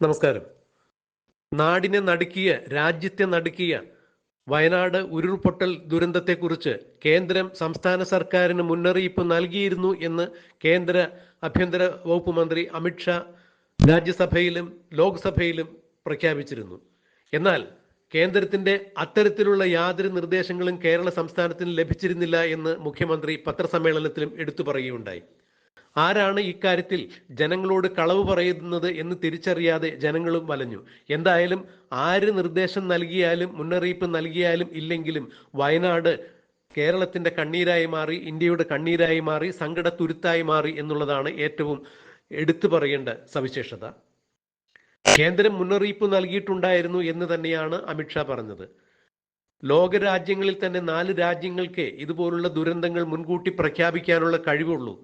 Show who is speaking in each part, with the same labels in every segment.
Speaker 1: നമസ്കാരം. നാടിനെ നടുക്കിയ രാജ്യത്തെ നടുക്കിയ വയനാട് ഉരുൾപൊട്ടൽ ദുരന്തത്തെക്കുറിച്ച് കേന്ദ്രം സംസ്ഥാന സർക്കാരിന് മുന്നറിയിപ്പ് നൽകിയിരുന്നു എന്ന് കേന്ദ്ര ആഭ്യന്തര വകുപ്പ് മന്ത്രി അമിത്ഷാ രാജ്യസഭയിലും ലോക്സഭയിലും പ്രഖ്യാപിച്ചിരുന്നു. എന്നാൽ കേന്ദ്രത്തിന്റെ അത്തരത്തിലുള്ള യാതൊരു നിർദ്ദേശങ്ങളും കേരള സംസ്ഥാനത്തിന് ലഭിച്ചിരുന്നില്ല എന്ന് മുഖ്യമന്ത്രി പത്രസമ്മേളനത്തിലും എടുത്തു പറയുകയുണ്ടായി. ആരാണ് ഇക്കാര്യത്തിൽ ജനങ്ങളോട് കളവ് പറയുന്നത് എന്ന് തിരിച്ചറിയാതെ ജനങ്ങളും വലഞ്ഞു? എന്തായാലും ആര് നിർദ്ദേശം നൽകിയാലും മുന്നറിയിപ്പ് നൽകിയാലും ഇല്ലെങ്കിലും വയനാട് കേരളത്തിന്റെ കണ്ണീരായി മാറി ഇന്ത്യയുടെ കണ്ണീരായി മാറി സങ്കടത്തുരുത്തായി മാറി എന്നുള്ളതാണ് ഏറ്റവും എടുത്തു പറയേണ്ട സവിശേഷത. കേന്ദ്രം മുന്നറിയിപ്പ് നൽകിയിട്ടുണ്ടായിരുന്നു എന്ന് തന്നെയാണ് അമിത്ഷാ പറഞ്ഞത്. ലോകരാജ്യങ്ങളിൽ തന്നെ നാല് രാജ്യങ്ങൾക്ക് ഇതുപോലുള്ള ദുരന്തങ്ങൾ മുൻകൂട്ടി പ്രഖ്യാപിക്കാനുള്ള കഴിവുള്ളൂ.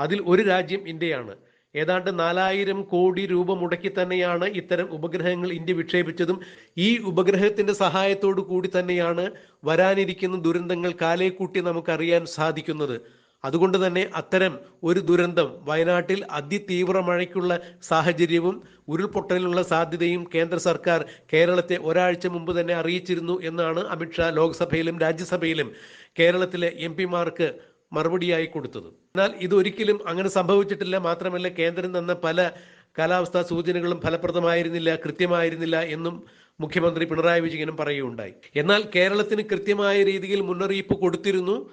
Speaker 1: അതിൽ ഒരു രാജ്യം ഇന്ത്യയാണ്. ഏതാണ്ട് നാലായിരം കോടി രൂപ മുടക്കി തന്നെയാണ് ഇത്തരം ഉപഗ്രഹങ്ങൾ ഇന്ത്യ വിക്ഷേപിച്ചതും. ഈ ഉപഗ്രഹത്തിന്റെ സഹായത്തോടു കൂടി തന്നെയാണ് വരാനിരിക്കുന്ന ദുരന്തങ്ങൾ കാലേ കൂട്ടി നമുക്കറിയാൻ സാധിക്കുന്നത്. അതുകൊണ്ട് തന്നെ അത്തരം ഒരു ദുരന്തം വയനാട്ടിൽ അതിതീവ്ര മഴയ്ക്കുള്ള സാഹചര്യവും ഉരുൾപൊട്ടലിനുള്ള സാധ്യതയും കേന്ദ്ര സർക്കാർ കേരളത്തെ ഒരാഴ്ച മുമ്പ് തന്നെ അറിയിച്ചിരുന്നു എന്നാണ് അമിത്ഷാ ലോക്സഭയിലും രാജ്യസഭയിലും കേരളത്തിലെ എം പിമാർക്ക് മറുപടിയായി കൊടുത്തത്. എന്നാൽ ഇതൊരിക്കലും അങ്ങനെ സംഭവിച്ചിട്ടില്ല. മാത്രമല്ല കേന്ദ്രം തന്ന പല കാലാവസ്ഥാ സൂചനകളും ഫലപ്രദമായിരുന്നില്ല കൃത്യമായിരുന്നില്ല എന്നും മുഖ്യമന്ത്രി പിണറായി വിജയനും പറയുകയുണ്ടായി. എന്നാൽ കേരളത്തിന് കൃത്യമായ രീതിയിൽ മുന്നറിയിപ്പ് കൊടുത്തിരുന്നു.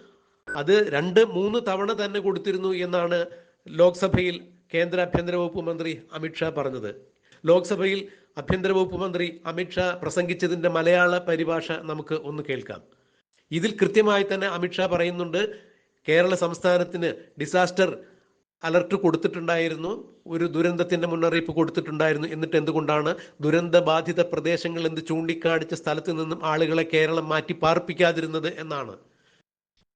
Speaker 1: അത് രണ്ട് മൂന്ന് തവണ തന്നെ കൊടുത്തിരുന്നു എന്നാണ് ലോക്സഭയിൽ കേന്ദ്ര ആഭ്യന്തര വകുപ്പ് മന്ത്രി അമിത്ഷാ പറഞ്ഞത്. ലോക്സഭയിൽ ആഭ്യന്തര വകുപ്പ് മന്ത്രി അമിത്ഷാ പ്രസംഗിച്ചതിന്റെ മലയാള പരിഭാഷ നമുക്ക് ഒന്ന് കേൾക്കാം. ഇതിൽ കൃത്യമായി തന്നെ അമിത്ഷാ പറയുന്നുണ്ട് കേരള സംസ്ഥാനത്തിന് ഡിസാസ്റ്റർ അലർട്ട് കൊടുത്തിട്ടുണ്ടായിരുന്നു. ഒരു ദുരന്തത്തിന്റെ മുന്നറിയിപ്പ് കൊടുത്തിട്ടുണ്ടായിരുന്നു. എന്നിട്ട് എന്തുകൊണ്ടാണ് ദുരന്ത ബാധിത പ്രദേശങ്ങൾ എന്ന് ചൂണ്ടിക്കാണിച്ച സ്ഥലത്ത് നിന്നും ആളുകളെ കേരളം മാറ്റി പാർപ്പിക്കാതിരുന്നത് എന്നാണ്.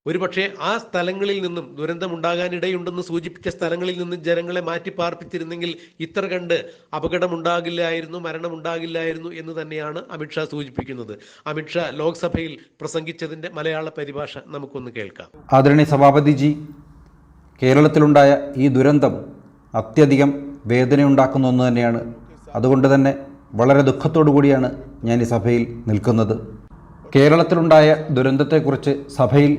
Speaker 1: ഒരുപക്ഷെ ആ സ്ഥലങ്ങളിൽ നിന്നും ദുരന്തമുണ്ടാകാനിടയുണ്ടെന്ന് സൂചിപ്പിച്ച സ്ഥലങ്ങളിൽ നിന്നും ജനങ്ങളെ മാറ്റി പാർപ്പിച്ചിരുന്നെങ്കിൽ ഇത്ര കണ്ട് അപകടമുണ്ടാകില്ലായിരുന്നു മരണമുണ്ടാകില്ലായിരുന്നു എന്ന് തന്നെയാണ് അമിത്ഷാ സൂചിപ്പിക്കുന്നത്. അമിത്ഷാ ലോക്സഭയിൽ പ്രസംഗിച്ചതിന്റെ മലയാള പരിഭാഷ നമുക്കൊന്ന് കേൾക്കാം.
Speaker 2: ആദരണീയ സഭാപതിജി കേരളത്തിലുണ്ടായ ഈ ദുരന്തം അത്യധികം വേദനയുണ്ടാക്കുന്ന ഒന്ന് തന്നെയാണ്. അതുകൊണ്ട് തന്നെ വളരെ ദുഃഖത്തോടു കൂടിയാണ് ഞാൻ ഈ സഭയിൽ നിൽക്കുന്നത്. കേരളത്തിലുണ്ടായ ദുരന്തത്തെക്കുറിച്ച് സഭയിൽ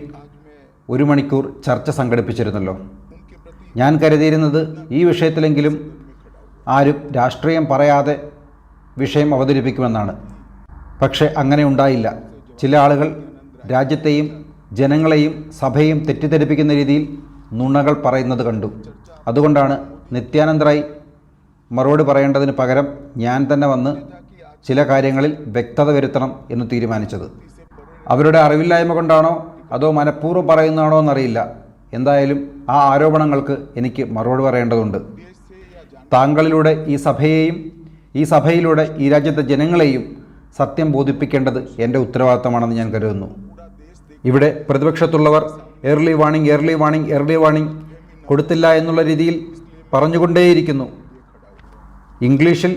Speaker 2: ഒരു മണിക്കൂർ ചർച്ച സംഘടിപ്പിച്ചിരുന്നല്ലോ. ഞാൻ കരുതിയിരുന്നത് ഈ വിഷയത്തിലെങ്കിലും ആരും രാഷ്ട്രീയം പറയാതെ വിഷയം അവതരിപ്പിക്കുമെന്നാണ്. പക്ഷേ അങ്ങനെ ഉണ്ടായില്ല. ചില ആളുകൾ രാജ്യത്തെയും ജനങ്ങളെയും സഭയും തെറ്റിദ്ധരിപ്പിക്കുന്ന രീതിയിൽ നുണകൾ പറയുന്നത് കണ്ടു. അതുകൊണ്ടാണ് നിത്യാനന്ദറായി മറുപടി പറയേണ്ടതിന് പകരം ഞാൻ തന്നെ വന്ന് ചില കാര്യങ്ങളിൽ വ്യക്തത വരുത്തണം എന്ന് തീരുമാനിച്ചത്. അവരുടെ അറിവില്ലായ്മ കൊണ്ടാണോ അതോ മനഃപൂർവം പറയുന്നതാണോ എന്നറിയില്ല. എന്തായാലും ആ ആരോപണങ്ങൾക്ക് എനിക്ക് മറുപടി പറയേണ്ടതുണ്ട്. താങ്കളിലൂടെ ഈ സഭയെയും ഈ സഭയിലൂടെ ഈ രാജ്യത്തെ ജനങ്ങളെയും സത്യം ബോധിപ്പിക്കേണ്ടത് എന്റെ ഉത്തരവാദിത്തമാണെന്ന് ഞാൻ കരുതുന്നു. ഇവിടെ പ്രതിപക്ഷത്തുള്ളവർ early warning early warning early warning കൊടുത്തില്ല എന്നുള്ള രീതിയിൽ പറഞ്ഞുകൊണ്ടേയിരിക്കുന്നു. ഇംഗ്ലീഷിൽ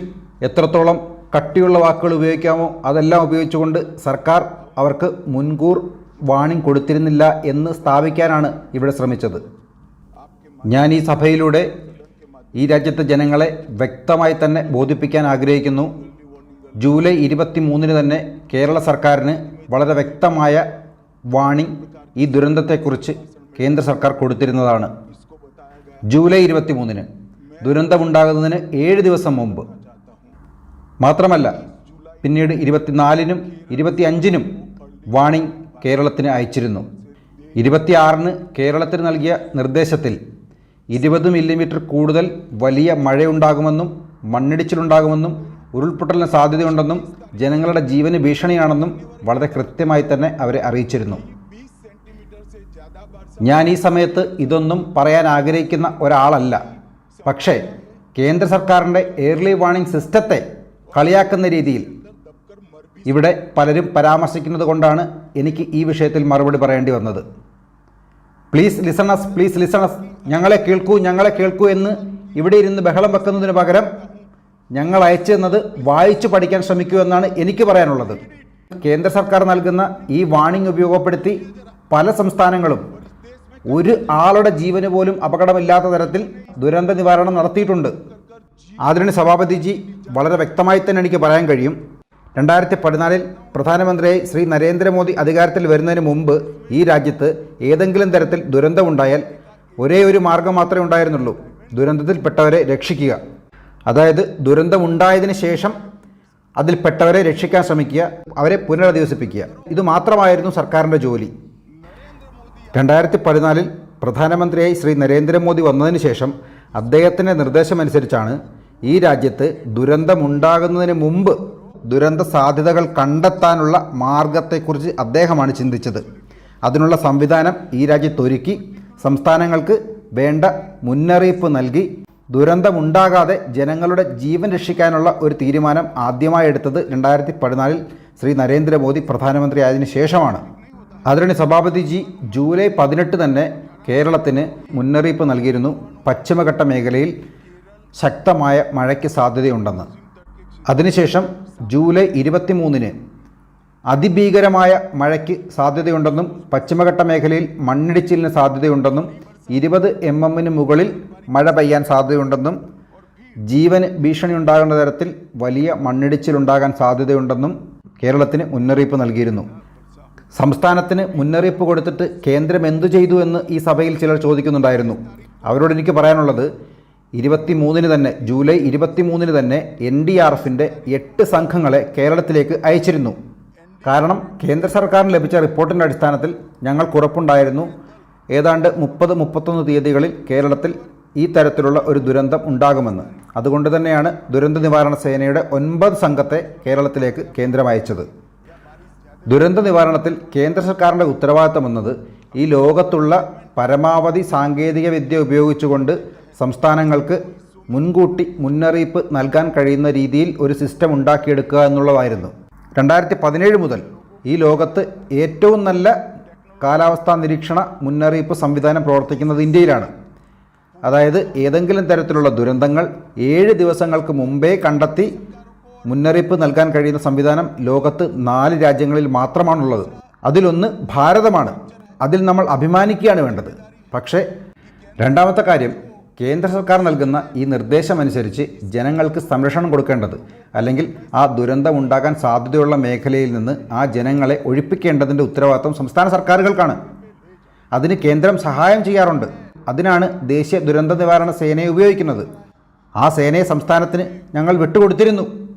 Speaker 2: എത്രത്തോളം കട്ടിയുള്ള വാക്കുകൾ ഉപയോഗിക്കാമോ അതെല്ലാം ഉപയോഗിച്ചുകൊണ്ട് സർക്കാർ അവർക്ക് മുൻകൂർ വാണിംഗ് കൊടുത്തിരുന്നില്ല എന്ന് സ്ഥാപിക്കാനാണ് ഇവിടെ ശ്രമിച്ചത്. ഞാൻ ഈ സഭയിലൂടെ ഈ രാജ്യത്തെ ജനങ്ങളെ വ്യക്തമായി തന്നെ ബോധിപ്പിക്കാൻ ആഗ്രഹിക്കുന്നു. ജൂലൈ ഇരുപത്തി മൂന്നിന് തന്നെ കേരള സർക്കാരിന് വളരെ വ്യക്തമായ വാണിംഗ് ഈ ദുരന്തത്തെക്കുറിച്ച് കേന്ദ്ര സർക്കാർ കൊടുത്തിരുന്നതാണ്. ജൂലൈ ഇരുപത്തി മൂന്നിന് ദുരന്തമുണ്ടാകുന്നതിന് ഏഴ് ദിവസം മുമ്പ്. മാത്രമല്ല പിന്നീട് ഇരുപത്തിനാലിനും ഇരുപത്തിയഞ്ചിനും വാണിംഗ് കേരളത്തിന് അയച്ചിരുന്നു. ഇരുപത്തിയാറിന് കേരളത്തിന് നൽകിയ നിർദ്ദേശത്തിൽ ഇരുപത് മില്ലിമീറ്റർ കൂടുതൽ വലിയ മഴയുണ്ടാകുമെന്നും മണ്ണിടിച്ചിലുണ്ടാകുമെന്നും ഉരുൾപൊട്ടലിന് സാധ്യതയുണ്ടെന്നും ജനങ്ങളുടെ ജീവന് ഭീഷണിയാണെന്നും വളരെ കൃത്യമായി തന്നെ അവരെ അറിയിച്ചിരുന്നു. ഞാൻ ഈ സമയത്ത് ഇതൊന്നും പറയാൻ ആഗ്രഹിക്കുന്ന ഒരാളല്ല. പക്ഷേ കേന്ദ്ര സർക്കാരിന്റെ എയർലി വാണിംഗ് സിസ്റ്റത്തെ കളിയാക്കുന്ന രീതിയിൽ ഇവിടെ പലരും പരാമർശിക്കുന്നത് കൊണ്ടാണ് എനിക്ക് ഈ വിഷയത്തിൽ മറുപടി പറയേണ്ടി വന്നത്. പ്ലീസ് ലിസണസ് പ്ലീസ് ലിസണസ് ഞങ്ങളെ കേൾക്കൂ ഞങ്ങളെ കേൾക്കൂ എന്ന് ഇവിടെ ഇരുന്ന് ബഹളം വെക്കുന്നതിന് പകരം ഞങ്ങൾ അയച്ചു തന്നത് വായിച്ചു പഠിക്കാൻ ശ്രമിക്കൂ എന്നാണ് എനിക്ക് പറയാനുള്ളത്. കേന്ദ്ര സർക്കാർ നൽകുന്ന ഈ വാണിംഗ് ഉപയോഗപ്പെടുത്തി പല സംസ്ഥാനങ്ങളും ഒരു ആളുടെ ജീവന് പോലും അപകടമില്ലാത്ത തരത്തിൽ ദുരന്ത നിവാരണം നടത്തിയിട്ടുണ്ട്. ആദരണീയ സഭാപതിജി വളരെ വ്യക്തമായി തന്നെ എനിക്ക് പറയാൻ കഴിയും. രണ്ടായിരത്തി പതിനാലിൽ പ്രധാനമന്ത്രിയായി ശ്രീ നരേന്ദ്രമോദി അധികാരത്തിൽ വരുന്നതിന് മുമ്പ് ഈ രാജ്യത്ത് ഏതെങ്കിലും തരത്തിൽ ദുരന്തമുണ്ടായാൽ ഒരേ ഒരു മാർഗം മാത്രമേ ഉണ്ടായിരുന്നുള്ളൂ. ദുരന്തത്തിൽപ്പെട്ടവരെ രക്ഷിക്കുക. അതായത് ദുരന്തമുണ്ടായതിന് ശേഷം അതിൽപ്പെട്ടവരെ രക്ഷിക്കാൻ ശ്രമിക്കുക അവരെ പുനരധിവസിപ്പിക്കുക. ഇത് മാത്രമായിരുന്നു സർക്കാരിന്റെ ജോലി. രണ്ടായിരത്തി പതിനാലിൽ പ്രധാനമന്ത്രിയായി ശ്രീ നരേന്ദ്രമോദി വന്നതിന് ശേഷം അദ്ദേഹത്തിന്റെ നിർദ്ദേശമനുസരിച്ചാണ് ഈ രാജ്യത്ത് ദുരന്തമുണ്ടാകുന്നതിന് മുമ്പ് ദുരന്ത സാധ്യതകൾ കണ്ടെത്താനുള്ള മാർഗത്തെക്കുറിച്ച് അദ്ദേഹമാണ് ചിന്തിച്ചത്. അതിനുള്ള സംവിധാനം ഈ രാജ്യത്തൊരുക്കി സംസ്ഥാനങ്ങൾക്ക് വേണ്ട മുന്നറിയിപ്പ് നൽകി ദുരന്തമുണ്ടാകാതെ ജനങ്ങളുടെ ജീവൻ രക്ഷിക്കാനുള്ള ഒരു തീരുമാനം ആദ്യമായി എടുത്തത് രണ്ടായിരത്തി പതിനാലിൽ ശ്രീ നരേന്ദ്രമോദി പ്രധാനമന്ത്രി ആയതിനു ശേഷമാണ്. അതിരണി സഭാപതിജി ജൂലൈ പതിനെട്ട് തന്നെ കേരളത്തിന് മുന്നറിയിപ്പ് നൽകിയിരുന്നു പശ്ചിമഘട്ട മേഖലയിൽ ശക്തമായ മഴയ്ക്ക് സാധ്യതയുണ്ടെന്ന്. അതിനുശേഷം ജൂലൈ ഇരുപത്തിമൂന്നിന് അതിഭീകരമായ മഴയ്ക്ക് സാധ്യതയുണ്ടെന്നും പശ്ചിമഘട്ട മേഖലയിൽ മണ്ണിടിച്ചിലിന് സാധ്യതയുണ്ടെന്നും ഇരുപത് എം എമ്മിന് മുകളിൽ മഴ പെയ്യാൻ സാധ്യതയുണ്ടെന്നും ജീവന് ഭീഷണി ഉണ്ടാകുന്ന തരത്തിൽ വലിയ മണ്ണിടിച്ചിലുണ്ടാകാൻ സാധ്യതയുണ്ടെന്നും കേരളത്തിന് മുന്നറിയിപ്പ് നൽകിയിരുന്നു. സംസ്ഥാനത്തിന് മുന്നറിയിപ്പ് കൊടുത്തിട്ട് കേന്ദ്രം എന്തു ചെയ്തു എന്ന് ഈ സഭയിൽ ചിലർ ചോദിക്കുന്നുണ്ടായിരുന്നു. അവരോട് എനിക്ക് പറയാനുള്ളത് ഇരുപത്തി മൂന്നിന് തന്നെ ജൂലൈ ഇരുപത്തി മൂന്നിന് തന്നെ എൻ ഡി ആർ എഫിന്റെ എട്ട് സംഘങ്ങളെ കേരളത്തിലേക്ക് അയച്ചിരുന്നു. കാരണം കേന്ദ്ര സർക്കാരിന് ലഭിച്ച റിപ്പോർട്ടിന്റെ അടിസ്ഥാനത്തിൽ ഞങ്ങൾക്കുറപ്പുണ്ടായിരുന്നു ഏതാണ്ട് മുപ്പത് മുപ്പത്തൊന്ന് തീയതികളിൽ കേരളത്തിൽ ഈ തരത്തിലുള്ള ഒരു ദുരന്തം ഉണ്ടാകുമെന്ന്. അതുകൊണ്ട് തന്നെയാണ് ദുരന്ത നിവാരണ സേനയുടെ ഒൻപത് സംഘത്തെ കേരളത്തിലേക്ക് കേന്ദ്രം അയച്ചത്. ദുരന്ത നിവാരണത്തിൽ കേന്ദ്ര സർക്കാരിന്റെ ഉത്തരവാദിത്തം എന്നത് ഈ ലോകത്തുള്ള പരമാവധി സാങ്കേതിക വിദ്യ ഉപയോഗിച്ചുകൊണ്ട് സംസ്ഥാനങ്ങൾക്ക് മുൻകൂട്ടി മുന്നറിയിപ്പ് നൽകാൻ കഴിയുന്ന രീതിയിൽ ഒരു സിസ്റ്റം ഉണ്ടാക്കിയെടുക്കുക എന്നുള്ളതായിരുന്നു. രണ്ടായിരത്തി പതിനേഴ് മുതൽ ഈ ലോകത്ത് ഏറ്റവും നല്ല കാലാവസ്ഥാ നിരീക്ഷണ മുന്നറിയിപ്പ് സംവിധാനം പ്രവർത്തിക്കുന്നത് ഇന്ത്യയിലാണ്. അതായത് ഏതെങ്കിലും തരത്തിലുള്ള ദുരന്തങ്ങൾ ഏഴ് ദിവസങ്ങൾക്ക് മുമ്പേ കണ്ടെത്തി മുന്നറിയിപ്പ് നൽകാൻ കഴിയുന്ന സംവിധാനം ലോകത്ത് നാല് രാജ്യങ്ങളിൽ മാത്രമാണുള്ളത്. അതിലൊന്ന് ഭാരതമാണ്. അതിൽ നമ്മൾ അഭിമാനിക്കുകയാണ് വേണ്ടത്. പക്ഷേ രണ്ടാമത്തെ കാര്യം കേന്ദ്ര സർക്കാർ നൽകുന്ന ഈ നിർദ്ദേശമനുസരിച്ച് ജനങ്ങൾക്ക് സംരക്ഷണം കൊടുക്കേണ്ടത് അല്ലെങ്കിൽ ആ ദുരന്തം ദുരന്തമുണ്ടാകാൻ സാധ്യതയുള്ള മേഖലയിൽ നിന്ന് ആ ജനങ്ങളെ ഒഴിപ്പിക്കേണ്ടതിന്റെ ഉത്തരവാദിത്വം സംസ്ഥാന സർക്കാരുകൾക്കാണ്. അതിന് കേന്ദ്രം സഹായം ചെയ്യാറുണ്ട്. അതിനാണ് ദേശീയ ദുരന്ത നിവാരണ സേനയെ ഉപയോഗിക്കുന്നത്. ആ സേനയെ സംസ്ഥാനത്തിന് ഞങ്ങൾ വിട്ടുകൊടുത്തിരുന്നു.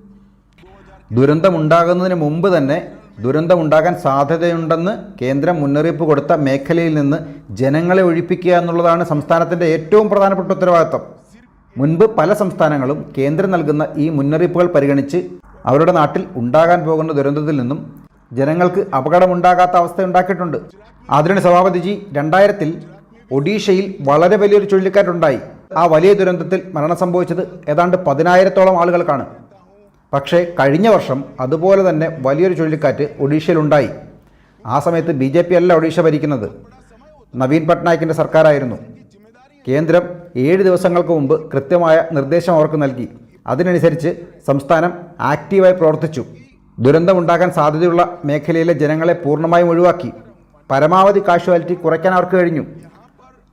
Speaker 2: ദുരന്തമുണ്ടാകുന്നതിന് മുമ്പ് തന്നെ ദുരന്തമുണ്ടാകാൻ സാധ്യതയുണ്ടെന്ന് കേന്ദ്രം മുന്നറിയിപ്പ് കൊടുത്ത മേഖലയിൽ നിന്ന് ജനങ്ങളെ ഒഴിപ്പിക്കുക എന്നുള്ളതാണ് സംസ്ഥാനത്തിന്റെ ഏറ്റവും പ്രധാനപ്പെട്ട ഉത്തരവാദിത്തം. മുൻപ് പല സംസ്ഥാനങ്ങളും കേന്ദ്രം നൽകുന്ന ഈ മുന്നറിയിപ്പുകൾ പരിഗണിച്ച് അവരുടെ നാട്ടിൽ ഉണ്ടാകാൻ പോകുന്ന ദുരന്തത്തിൽ നിന്നും ജനങ്ങൾക്ക് അപകടമുണ്ടാകാത്ത അവസ്ഥ ഉണ്ടാക്കിയിട്ടുണ്ട്. ആദരണീയ സഭാപതിജി രണ്ടായിരത്തിൽ ഒഡീഷയിൽ വളരെ വലിയൊരു ചുഴലിക്കാറ്റുണ്ടായി ആ വലിയ ദുരന്തത്തിൽ മരണം സംഭവിച്ചത് ഏതാണ്ട് പതിനായിരത്തോളം ആളുകൾക്കാണ്. പക്ഷേ കഴിഞ്ഞ വർഷം അതുപോലെ തന്നെ വലിയൊരു ചുഴലിക്കാറ്റ് ഒഡീഷയിലുണ്ടായി. ആ സമയത്ത് ബി ജെ പി അല്ല ഒഡീഷ ഭരിക്കുന്നത്. നവീൻ പട്നായിക്കിന്റെ സർക്കാരായിരുന്നു. കേന്ദ്രം ഏഴ് ദിവസങ്ങൾക്ക് മുമ്പ് കൃത്യമായ നിർദ്ദേശം അവർക്ക് നൽകി. അതിനനുസരിച്ച് സംസ്ഥാനം ആക്റ്റീവായി പ്രവർത്തിച്ചു. ദുരന്തമുണ്ടാകാൻ സാധ്യതയുള്ള മേഖലയിലെ ജനങ്ങളെ പൂർണമായും ഒഴിവാക്കി. പരമാവധി കാഷ്വാലിറ്റി കുറയ്ക്കാൻ അവർക്ക് കഴിഞ്ഞു.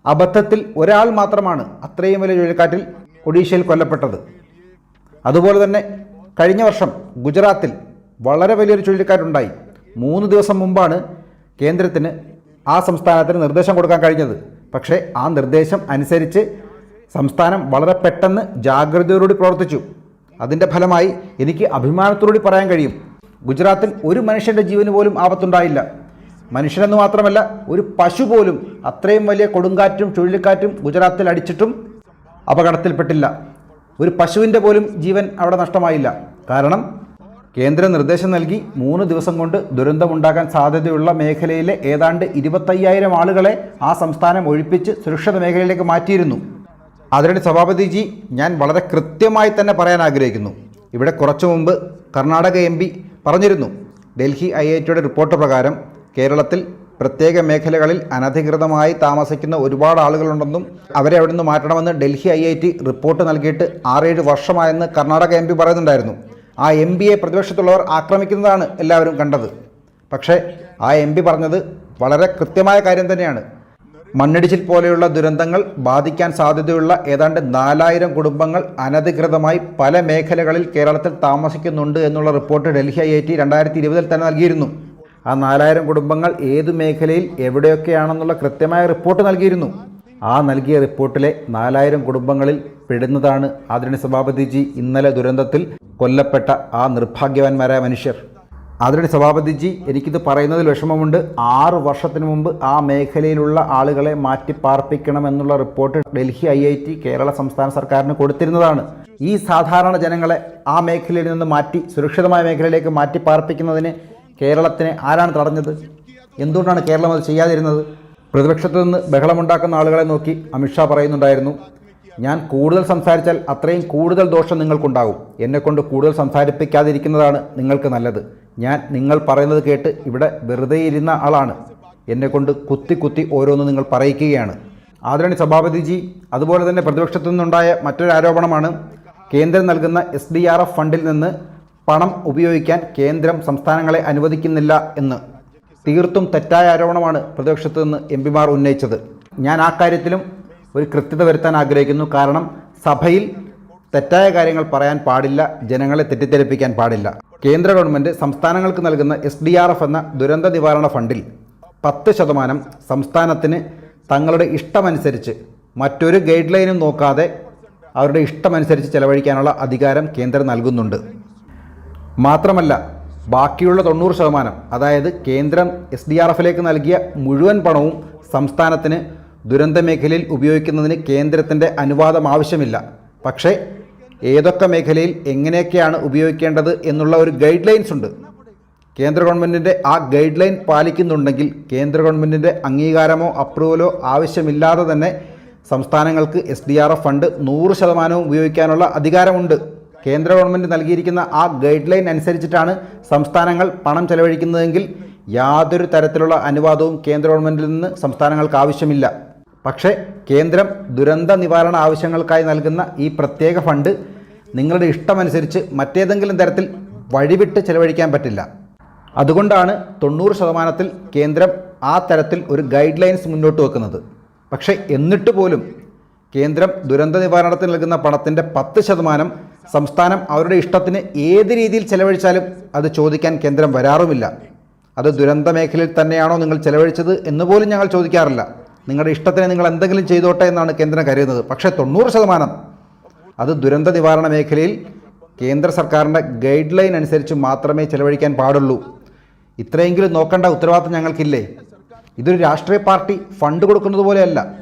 Speaker 2: അബദ്ധത്തിൽ ഒരാൾ മാത്രമാണ് അത്രയും വലിയ ചുഴലിക്കാറ്റിൽ ഒഡീഷയിൽ കൊല്ലപ്പെട്ടത്. അതുപോലെ തന്നെ കഴിഞ്ഞ വർഷം ഗുജറാത്തിൽ വളരെ വലിയൊരു ചുഴലിക്കാറ്റുണ്ടായി. മൂന്ന് ദിവസം മുമ്പാണ് കേന്ദ്രത്തിന് ആ സംസ്ഥാനത്തിന് നിർദ്ദേശം കൊടുക്കാൻ കഴിഞ്ഞത്. പക്ഷേ ആ നിർദ്ദേശം അനുസരിച്ച് സംസ്ഥാനം വളരെ പെട്ടെന്ന് ജാഗ്രതയോടുകൂടി പ്രവർത്തിച്ചു. അതിന്റെ ഫലമായി എനിക്ക് അഭിമാനത്തോടുകൂടി പറയാൻ കഴിയും. ഗുജറാത്തിൽ ഒരു മനുഷ്യന്റെ ജീവന് പോലും ആപത്തുണ്ടായില്ല. മനുഷ്യനെന്ന് മാത്രമല്ല ഒരു പശു പോലും അത്രയും വലിയ കൊടുങ്കാറ്റും ചുഴലിക്കാറ്റും ഗുജറാത്തിൽ അടിച്ചിട്ടും അപകടത്തിൽപ്പെട്ടില്ല. ഒരു പശുവിന്റെ പോലും ജീവൻ അവിടെ നഷ്ടമായില്ല. കാരണം കേന്ദ്ര നിർദ്ദേശം നൽകി മൂന്ന് ദിവസം കൊണ്ട് ദുരന്തമുണ്ടാകാൻ സാധ്യതയുള്ള മേഖലയിലെ ഏതാണ്ട് ഇരുപത്തയ്യായിരം ആളുകളെ ആ സംസ്ഥാനം ഒഴിപ്പിച്ച് സുരക്ഷിത മേഖലയിലേക്ക് മാറ്റിയിരുന്നു. അതിനിടെ സഭാപതിജി ഞാൻ വളരെ കൃത്യമായി തന്നെ പറയാൻ ആഗ്രഹിക്കുന്നു. ഇവിടെ കുറച്ചു മുമ്പ് കർണാടക എം പറഞ്ഞിരുന്നു. ഡൽഹി ഐ ഐ ടിയുടെ റിപ്പോർട്ട് പ്രകാരം കേരളത്തിൽ പ്രത്യേക മേഖലകളിൽ അനധികൃതമായി താമസിക്കുന്ന ഒരുപാട് ആളുകളുണ്ടെന്നും അവരെ അവിടെ നിന്ന് മാറ്റണമെന്ന് Delhi I I T report നൽകിയിട്ട് ആറേഴ് വർഷമായെന്ന് കർണാടക എം പി പറയുന്നുണ്ടായിരുന്നു. ആ എം പിയെ പ്രതിപക്ഷത്തുള്ളവർ ആക്രമിക്കുന്നതാണ് എല്ലാവരും കണ്ടത്. പക്ഷേ ആ എം പി പറഞ്ഞത് വളരെ കൃത്യമായ കാര്യം തന്നെയാണ്. മണ്ണിടിച്ചിൽ പോലെയുള്ള ദുരന്തങ്ങൾ ബാധിക്കാൻ സാധ്യതയുള്ള ഏതാണ്ട് നാലായിരം കുടുംബങ്ങൾ അനധികൃതമായി പല മേഖലകളിൽ കേരളത്തിൽ താമസിക്കുന്നുണ്ട് എന്നുള്ള report Delhi I I T രണ്ടായിരത്തി ഇരുപതിൽ തന്നെ നൽകിയിരുന്നു. ആ നാലായിരം കുടുംബങ്ങൾ ഏതു മേഖലയിൽ എവിടെയൊക്കെയാണെന്നുള്ള കൃത്യമായ റിപ്പോർട്ട് നൽകിയിരുന്നു. ആ നൽകിയ റിപ്പോർട്ടിലെ നാലായിരം കുടുംബങ്ങളിൽ പെടുന്നതാണ് ആദരണി സഭാപതിജി ഇന്നലെ ദുരന്തത്തിൽ കൊല്ലപ്പെട്ട ആ നിർഭാഗ്യവാന്മാരായ മനുഷ്യർ. ആദരണി സഭാപതിജി എനിക്കിത് പറയുന്നതിൽ വിഷമമുണ്ട്. ആറു വർഷത്തിന് മുമ്പ് ആ മേഖലയിലുള്ള ആളുകളെ മാറ്റി പാർപ്പിക്കണമെന്നുള്ള report Delhi I I T Kerala സംസ്ഥാന സർക്കാരിന് കൊടുത്തിരുന്നതാണ്. ഈ സാധാരണ ജനങ്ങളെ ആ മേഖലയിൽ നിന്ന് മാറ്റി സുരക്ഷിതമായ മേഖലയിലേക്ക് മാറ്റി പാർപ്പിക്കുന്നതിന് കേരളത്തിനെ ആരാണ് തടഞ്ഞത്? എന്തുകൊണ്ടാണ് കേരളം അത് ചെയ്യാതിരുന്നത്? പ്രതിപക്ഷത്തു നിന്ന് ബഹളമുണ്ടാക്കുന്ന ആളുകളെ നോക്കി അമിത്ഷാ പറയുന്നുണ്ടായിരുന്നു ഞാൻ കൂടുതൽ സംസാരിച്ചാൽ അത്രയും കൂടുതൽ ദോഷം നിങ്ങൾക്കുണ്ടാകും. എന്നെക്കൊണ്ട് കൂടുതൽ സംസാരിപ്പിക്കാതിരിക്കുന്നതാണ് നിങ്ങൾക്ക് നല്ലത്. ഞാൻ നിങ്ങൾ പറയുന്നത് കേട്ട് ഇവിടെ വെറുതെ ഇരുന്ന ആളാണ്. എന്നെക്കൊണ്ട് കുത്തി കുത്തി ഓരോന്ന് നിങ്ങൾ പറയിക്കുകയാണ്. ആദരണി സഭാപതിജി അതുപോലെ തന്നെ പ്രതിപക്ഷത്തു നിന്നുണ്ടായ മറ്റൊരു ആരോപണമാണ് കേന്ദ്രം നൽകുന്ന എസ് ഡി ആർ എഫ് ഫണ്ടിൽ നിന്ന് പണം ഉപയോഗിക്കാൻ കേന്ദ്രം സംസ്ഥാനങ്ങളെ അനുവദിക്കുന്നില്ല എന്ന്. തീർത്തും തെറ്റായ ആരോപണമാണ് പ്രതിപക്ഷത്തു നിന്ന് എം പിമാർ ഉന്നയിച്ചത്. ഞാൻ ആ കാര്യത്തിലും ഒരു കൃത്യത വരുത്താൻ ആഗ്രഹിക്കുന്നു. കാരണം സഭയിൽ തെറ്റായ കാര്യങ്ങൾ പറയാൻ പാടില്ല ജനങ്ങളെ തെറ്റിദ്ധരിപ്പിക്കാൻ പാടില്ല. കേന്ദ്ര ഗവൺമെന്റ് സംസ്ഥാനങ്ങൾക്ക് നൽകുന്ന എസ് ഡി ആർ എഫ് എന്ന ദുരന്ത നിവാരണ ഫണ്ടിൽ പത്ത് ശതമാനം സംസ്ഥാനത്തിന് തങ്ങളുടെ ഇഷ്ടമനുസരിച്ച് മറ്റൊരു ഗൈഡ് ലൈനും നോക്കാതെ അവരുടെ ഇഷ്ടമനുസരിച്ച് ചെലവഴിക്കാനുള്ള അധികാരം കേന്ദ്രം നൽകുന്നുണ്ട്. മാത്രമല്ല ബാക്കിയുള്ള തൊണ്ണൂറ് ശതമാനം അതായത് കേന്ദ്രം എസ് ഡി ആർ എഫിലേക്ക് നൽകിയ മുഴുവൻ പണവും സംസ്ഥാനത്തിന് ദുരന്ത മേഖലയിൽ ഉപയോഗിക്കുന്നതിന് കേന്ദ്രത്തിന്റെ അനുവാദം ആവശ്യമില്ല. പക്ഷേ ഏതൊക്കെ മേഖലയിൽ എങ്ങനെയൊക്കെയാണ് ഉപയോഗിക്കേണ്ടത് എന്നുള്ള ഒരു ഗൈഡ് ലൈൻസ് ഉണ്ട്. കേന്ദ്ര ഗവൺമെന്റിന്റെ ആ ഗൈഡ് ലൈൻ പാലിക്കുന്നുണ്ടെങ്കിൽ കേന്ദ്ര ഗവൺമെന്റിന്റെ അംഗീകാരമോ അപ്രൂവലോ ആവശ്യമില്ലാതെ തന്നെ സംസ്ഥാനങ്ങൾക്ക് S D R F fund നൂറ് ശതമാനവും ഉപയോഗിക്കാനുള്ള അധികാരമുണ്ട്. കേന്ദ്ര ഗവൺമെന്റ് നൽകിയിരിക്കുന്ന ആ ഗൈഡ് ലൈൻ അനുസരിച്ചിട്ടാണ് സംസ്ഥാനങ്ങൾ പണം ചെലവഴിക്കുന്നതെങ്കിൽ യാതൊരു തരത്തിലുള്ള അനുവാദവും കേന്ദ്ര ഗവൺമെന്റിൽ നിന്ന് സംസ്ഥാനങ്ങൾക്ക് ആവശ്യമില്ല. പക്ഷേ കേന്ദ്രം ദുരന്ത നിവാരണ ആവശ്യങ്ങൾക്കായി നൽകുന്ന ഈ പ്രത്യേക ഫണ്ട് നിങ്ങളുടെ ഇഷ്ടമനുസരിച്ച് മറ്റേതെങ്കിലും തരത്തിൽ വഴിവിട്ട് ചെലവഴിക്കാൻ പറ്റില്ല. അതുകൊണ്ടാണ് തൊണ്ണൂറ് ശതമാനത്തിൽ കേന്ദ്രം ആ തരത്തിൽ ഒരു ഗൈഡ് ലൈൻസ് മുന്നോട്ട് വെക്കുന്നത്. പക്ഷേ എന്നിട്ട് പോലും കേന്ദ്രം ദുരന്ത നിവാരണത്തിന് നൽകുന്ന പണത്തിന്റെ പത്ത് ശതമാനം സംസ്ഥാനം അവരുടെ ഇഷ്ടത്തിന് ഏത് രീതിയിൽ ചെലവഴിച്ചാലും അത് ചോദിക്കാൻ കേന്ദ്രം വരാറുമില്ല. അത് ദുരന്ത മേഖലയിൽ തന്നെയാണോ നിങ്ങൾ ചെലവഴിച്ചത് എന്ന് പോലും ഞങ്ങൾ ചോദിക്കാറില്ല. നിങ്ങളുടെ ഇഷ്ടത്തിന് നിങ്ങൾ എന്തെങ്കിലും ചെയ്തോട്ടെ എന്നാണ് കേന്ദ്രം കരുതുന്നത്. പക്ഷേ തൊണ്ണൂറ് ശതമാനം അത് ദുരന്ത നിവാരണ മേഖലയിൽ കേന്ദ്ര സർക്കാരിന്റെ ഗൈഡ് ലൈൻ അനുസരിച്ച് മാത്രമേ ചെലവഴിക്കാൻ പാടുള്ളൂ. ഇത്രയെങ്കിലും നോക്കേണ്ട ഉത്തരവാദിത്തം ഞങ്ങൾക്കില്ലേ? ഇതൊരു രാഷ്ട്രീയ പാർട്ടി ഫണ്ട് കൊടുക്കുന്നത് പോലെയല്ല.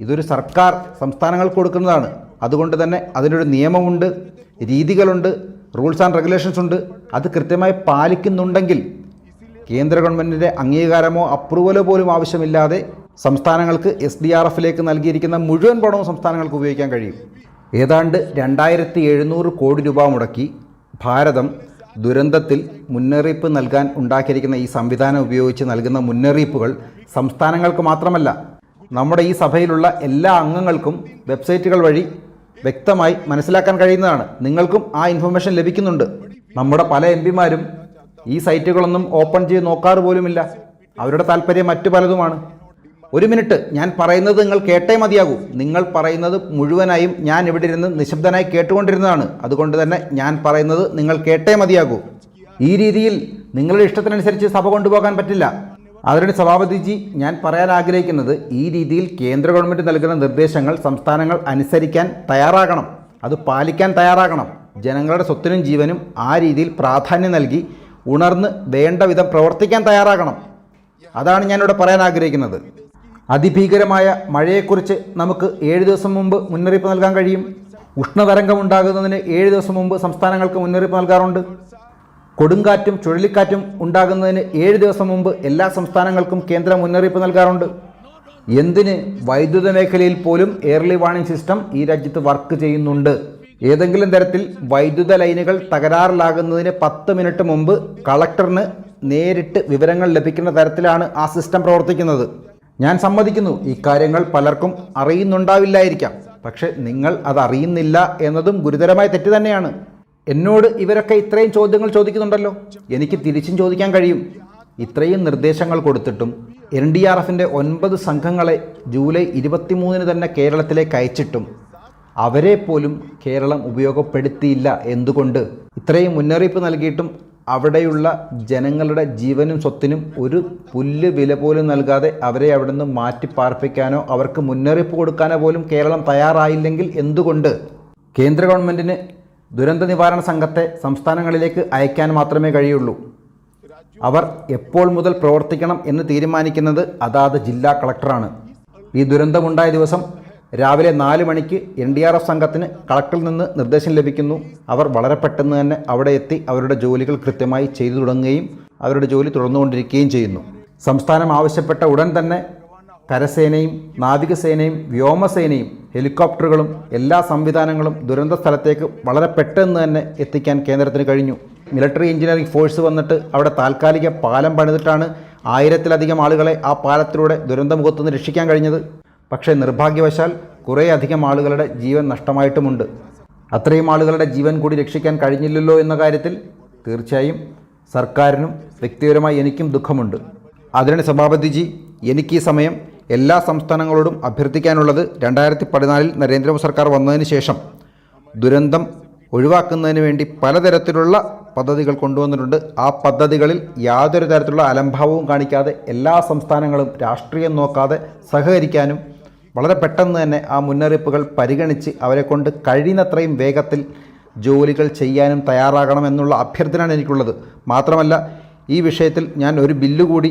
Speaker 2: ഇതൊരു സർക്കാർ സംസ്ഥാനങ്ങൾക്ക് കൊടുക്കുന്നതാണ്. അതുകൊണ്ട് തന്നെ അതിനൊരു നിയമമുണ്ട്. രീതികളുണ്ട് റൂൾസ് ആൻഡ് റെഗുലേഷൻസ് ഉണ്ട്. അത് കൃത്യമായി പാലിക്കുന്നുണ്ടെങ്കിൽ കേന്ദ്ര ഗവൺമെന്റിന്റെ അംഗീകാരമോ അപ്രൂവലോ പോലും ആവശ്യമില്ലാതെ സംസ്ഥാനങ്ങൾക്ക് എസ് ഡി ആർ എഫിലേക്ക് നൽകിയിരിക്കുന്ന മുഴുവൻ പണവും സംസ്ഥാനങ്ങൾക്ക് ഉപയോഗിക്കാൻ കഴിയും. ഏതാണ്ട് രണ്ടായിരത്തി എഴുന്നൂറ് കോടി രൂപ മുടക്കി ഭാരതം ദുരന്തത്തിൽ മുന്നറിയിപ്പ് നൽകാൻ ഉണ്ടാക്കിയിരിക്കുന്ന ഈ സംവിധാനം ഉപയോഗിച്ച് നൽകുന്ന മുന്നറിയിപ്പുകൾ സംസ്ഥാനങ്ങൾക്ക് മാത്രമല്ല നമ്മുടെ ഈ സഭയിലുള്ള എല്ലാ അംഗങ്ങൾക്കും വെബ്സൈറ്റുകൾ വഴി വ്യക്തമായി മനസ്സിലാക്കാൻ കഴിയുന്നതാണ്. നിങ്ങൾക്കും ആ ഇൻഫർമേഷൻ ലഭിക്കുന്നുണ്ട്. നമ്മുടെ പല എം പിമാരും ഈ സൈറ്റുകളൊന്നും ഓപ്പൺ ചെയ്ത് നോക്കാറ് പോലുമില്ല. അവരുടെ താല്പര്യം മറ്റു പലതുമാണ്. ഒരു മിനിറ്റ് ഞാൻ പറയുന്നത് നിങ്ങൾ കേട്ടേ മതിയാകൂ. നിങ്ങൾ പറയുന്നത് മുഴുവനായും ഞാൻ ഇവിടെ ഇരുന്ന് നിശബ്ദനായി കേട്ടുകൊണ്ടിരുന്നതാണ്. അതുകൊണ്ട് തന്നെ ഞാൻ പറയുന്നത് നിങ്ങൾ കേട്ടേ മതിയാകൂ. ഈ രീതിയിൽ നിങ്ങളുടെ ഇഷ്ടത്തിനനുസരിച്ച് സഭ കൊണ്ടുപോകാൻ പറ്റില്ല. അതിന് സഭാപതിജി ഞാൻ പറയാൻ ആഗ്രഹിക്കുന്നത് ഈ രീതിയിൽ കേന്ദ്ര ഗവൺമെന്റ് നൽകുന്ന നിർദ്ദേശങ്ങൾ സംസ്ഥാനങ്ങൾ അനുസരിക്കാൻ തയ്യാറാകണം. അത് പാലിക്കാൻ തയ്യാറാകണം. ജനങ്ങളുടെ സ്വത്തിനും ജീവനും ആ രീതിയിൽ പ്രാധാന്യം നൽകി ഉണർന്ന് വേണ്ട വിധം പ്രവർത്തിക്കാൻ തയ്യാറാകണം. അതാണ് ഞാനിവിടെ പറയാൻ ആഗ്രഹിക്കുന്നത്. അതിഭീകരമായ മഴയെക്കുറിച്ച് നമുക്ക് ഏഴ് ദിവസം മുമ്പ് മുന്നറിയിപ്പ് നൽകാൻ കഴിയും. ഉഷ്ണതരംഗം ഉണ്ടാകുന്നതിന് ഏഴ് ദിവസം മുമ്പ് സംസ്ഥാനങ്ങൾക്ക് മുന്നറിയിപ്പ് നൽകാറുണ്ട്. കൊടുങ്കാറ്റും ചുഴലിക്കാറ്റും ഉണ്ടാകുന്നതിന് ഏഴ് ദിവസം മുമ്പ് എല്ലാ സംസ്ഥാനങ്ങൾക്കും കേന്ദ്രം മുന്നറിയിപ്പ് നൽകാറുണ്ട്. എന്തിന് വൈദ്യുത മേഖലയിൽ പോലും എയർലി വാണിംഗ് സിസ്റ്റം ഈ രാജ്യത്ത് വർക്ക് ചെയ്യുന്നുണ്ട്? ഏതെങ്കിലും തരത്തിൽ വൈദ്യുത ലൈനുകൾ തകരാറിലാകുന്നതിന് പത്ത് മിനിറ്റ് മുമ്പ് കളക്ടറിന് നേരിട്ട് വിവരങ്ങൾ ലഭിക്കുന്ന തരത്തിലാണ് ആ സിസ്റ്റം പ്രവർത്തിക്കുന്നത്. ഞാൻ സമ്മതിക്കുന്നു ഇക്കാര്യങ്ങൾ കാര്യങ്ങൾ പലർക്കും അറിയുന്നുണ്ടാവില്ലായിരിക്കാം. പക്ഷെ നിങ്ങൾ അത് അറിയുന്നില്ല എന്നതും ഗുരുതരമായ തെറ്റ് തന്നെയാണ്. എന്നോട് ഇവരൊക്കെ ഇത്രയും ചോദ്യങ്ങൾ ചോദിക്കുന്നുണ്ടല്ലോ. എനിക്ക് തിരിച്ചും ചോദിക്കാൻ കഴിയും. ഇത്രയും നിർദ്ദേശങ്ങൾ കൊടുത്തിട്ടും എൻ ഡി ആർ എഫിന്റെ ഒൻപത് സംഘങ്ങളെ ജൂലൈ ഇരുപത്തിമൂന്നിന് തന്നെ കേരളത്തിലേക്ക് അയച്ചിട്ടും അവരെ പോലും കേരളം ഉപയോഗപ്പെടുത്തിയില്ല എന്തുകൊണ്ട്? ഇത്രയും മുന്നറിയിപ്പ് നൽകിയിട്ടും അവിടെയുള്ള ജനങ്ങളുടെ ജീവനും സ്വത്തിനും ഒരു പുല്ല് വില പോലും നൽകാതെ അവരെ അവിടെ നിന്ന് മാറ്റി പാർപ്പിക്കാനോ അവർക്ക് മുന്നറിയിപ്പ് കൊടുക്കാനോ പോലും കേരളം തയ്യാറായില്ലെങ്കിൽ എന്തുകൊണ്ട്? കേന്ദ്ര ഗവൺമെന്റിന് ദുരന്ത നിവാരണ സംഘത്തെ സംസ്ഥാനങ്ങളിലേക്ക് അയക്കാൻ മാത്രമേ കഴിയുള്ളൂ. അവർ എപ്പോൾ മുതൽ പ്രവർത്തിക്കണം എന്ന് തീരുമാനിക്കുന്നത് അതാത് ജില്ലാ കളക്ടറാണ്. ഈ ദുരന്തമുണ്ടായ ദിവസം രാവിലെ നാല് മണിക്ക് എൻ ഡി ആർ എഫ് സംഘത്തിന് കളക്ടറിൽ നിന്ന് നിർദ്ദേശം ലഭിക്കുന്നു. അവർ വളരെ പെട്ടെന്ന് തന്നെ അവിടെ എത്തി അവരുടെ ജോലികൾ കൃത്യമായി ചെയ്തു തുടങ്ങുകയും അവരുടെ ജോലി തുടർന്നുകൊണ്ടിരിക്കുകയും ചെയ്യുന്നു. സംസ്ഥാനം ആവശ്യപ്പെട്ട ഉടൻ തന്നെ കരസേനയും നാവികസേനയും വ്യോമസേനയും ഹെലികോപ്റ്ററുകളും എല്ലാ സംവിധാനങ്ങളും ദുരന്ത സ്ഥലത്തേക്ക് വളരെ പെട്ടെന്ന് തന്നെ എത്തിക്കാൻ കേന്ദ്രത്തിന് കഴിഞ്ഞു. മിലിറ്ററി എഞ്ചിനീയറിംഗ് ഫോഴ്സ് വന്നിട്ട് അവിടെ താൽക്കാലിക പാലം പണിതിട്ടാണ് ആയിരത്തിലധികം ആളുകളെ ആ പാലത്തിലൂടെ ദുരന്തമുഖത്തു നിന്ന് രക്ഷിക്കാൻ കഴിഞ്ഞത്. പക്ഷേ നിർഭാഗ്യവശാൽ കുറേയധികം ആളുകളുടെ ജീവൻ നഷ്ടമായിട്ടുമുണ്ട്. അത്രയും ആളുകളുടെ ജീവൻ കൂടി രക്ഷിക്കാൻ കഴിഞ്ഞില്ലല്ലോ എന്ന കാര്യത്തിൽ തീർച്ചയായും സർക്കാരിനും വ്യക്തിപരമായി എനിക്കും ദുഃഖമുണ്ട്. അതിനാണ് സഭാപതിജി എനിക്ക് ഈ സമയം എല്ലാ സംസ്ഥാനങ്ങളോടും അഭ്യർത്ഥിക്കാനുള്ളത് രണ്ടായിരത്തി പതിനാലിൽ നരേന്ദ്രമോദി സർക്കാർ വന്നതിന് ശേഷം ദുരന്തം ഒഴിവാക്കുന്നതിന് വേണ്ടി പലതരത്തിലുള്ള പദ്ധതികൾ കൊണ്ടുവന്നിട്ടുണ്ട്. ആ പദ്ധതികളിൽ യാതൊരു തരത്തിലുള്ള അലംഭാവവും കാണിക്കാതെ എല്ലാ സംസ്ഥാനങ്ങളും രാഷ്ട്രീയം നോക്കാതെ സഹകരിക്കാനും വളരെ പെട്ടെന്ന് തന്നെ ആ മുന്നറിയിപ്പുകൾ പരിഗണിച്ച് അവരെ കൊണ്ട് കഴിയുന്നത്രയും വേഗത്തിൽ ജോലികൾ ചെയ്യാനും തയ്യാറാകണം എന്നുള്ള അഭ്യർത്ഥനയാണ് എനിക്കുള്ളത്. മാത്രമല്ല ഈ വിഷയത്തിൽ ഞാൻ ഒരു ബില്ല് കൂടി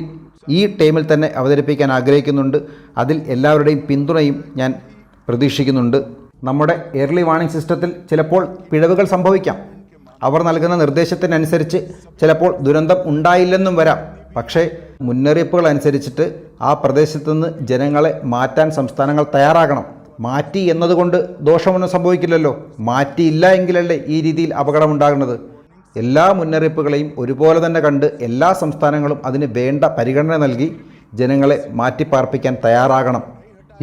Speaker 2: ഈ ടൈമിൽ തന്നെ അവതരിപ്പിക്കാൻ ആഗ്രഹിക്കുന്നുണ്ട്. അതിൽ എല്ലാവരുടെയും പിന്തുണയും ഞാൻ പ്രതീക്ഷിക്കുന്നുണ്ട്. നമ്മുടെ എയർലി വാർണിംഗ് സിസ്റ്റത്തിൽ ചിലപ്പോൾ പിഴവുകൾ സംഭവിക്കാം. അവർ നൽകുന്ന നിർദ്ദേശത്തിനനുസരിച്ച് ചിലപ്പോൾ ദുരന്തം ഉണ്ടായില്ലെന്നും വരാം. പക്ഷേ മുന്നറിയിപ്പുകൾ അനുസരിച്ചിട്ട് ആ പ്രദേശത്തു നിന്ന് ജനങ്ങളെ മാറ്റാൻ സംസ്ഥാനങ്ങൾ തയ്യാറാകണം. മാറ്റി എന്നതുകൊണ്ട് ദോഷമൊന്നും സംഭവിക്കില്ലല്ലോ. മാറ്റിയില്ല എങ്കിലല്ലേ ഈ രീതിയിൽ അപകടമുണ്ടാകുന്നത്. എല്ലാ മുന്നറിയിപ്പുകളെയും ഒരുപോലെ തന്നെ കണ്ട് എല്ലാ സംസ്ഥാനങ്ങളും അതിന് വേണ്ട പരിഗണന നൽകി ജനങ്ങളെ മാറ്റിപ്പാർപ്പിക്കാൻ തയ്യാറാകണം.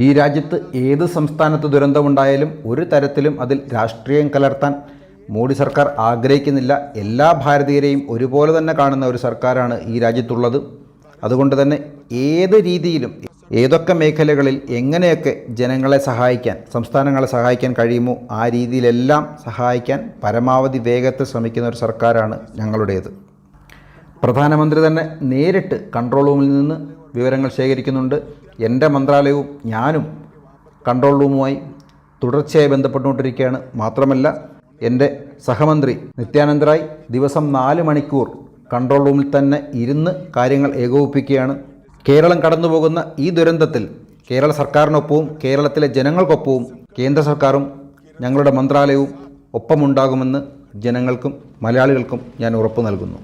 Speaker 2: ഈ രാജ്യത്ത് ഏത് സംസ്ഥാനത്ത് ദുരന്തമുണ്ടായാലും ഒരു തരത്തിലും അതിൽ രാഷ്ട്രീയം കലർത്താൻ മോഡി സർക്കാർ ആഗ്രഹിക്കുന്നില്ല. എല്ലാ ഭാരതീയരെയും ഒരുപോലെ തന്നെ കാണുന്ന ഒരു സർക്കാരാണ് ഈ രാജ്യത്തുള്ളത്. അതുകൊണ്ട് തന്നെ ഏത് രീതിയിലും ഏതൊക്കെ മേഖലകളിൽ എങ്ങനെയൊക്കെ ജനങ്ങളെ സഹായിക്കാൻ സംസ്ഥാനങ്ങളെ സഹായിക്കാൻ കഴിയുമോ ആ രീതിയിലെല്ലാം സഹായിക്കാൻ പരമാവധി വേഗത്തിൽ ശ്രമിക്കുന്ന ഒരു സർക്കാരാണ് ഞങ്ങളുടേത്. പ്രധാനമന്ത്രി തന്നെ നേരിട്ട് കൺട്രോൾ റൂമിൽ നിന്ന് വിവരങ്ങൾ ശേഖരിക്കുന്നുണ്ട്. എന്റെ മന്ത്രാലയവും ഞാനും കൺട്രോൾ റൂമുമായി തുടർച്ചയായി ബന്ധപ്പെട്ടുകൊണ്ടിരിക്കുകയാണ്. മാത്രമല്ല എന്റെ സഹമന്ത്രി നിത്യാനന്ദ റായ് ദിവസം നാല് മണിക്കൂർ കൺട്രോൾ റൂമിൽ തന്നെ ഇരുന്ന് കാര്യങ്ങൾ ഏകോപിപ്പിക്കുകയാണ്. കേരളം കടന്നുപോകുന്ന ഈ ദുരന്തത്തിൽ കേരള സർക്കാരിനൊപ്പവും കേരളത്തിലെ ജനങ്ങൾക്കൊപ്പവും കേന്ദ്ര സർക്കാരും ഞങ്ങളുടെ മന്ത്രാലയവും ഒപ്പമുണ്ടാകുമെന്ന് ജനങ്ങൾക്കും മലയാളികൾക്കും ഞാൻ ഉറപ്പു നൽകുന്നു.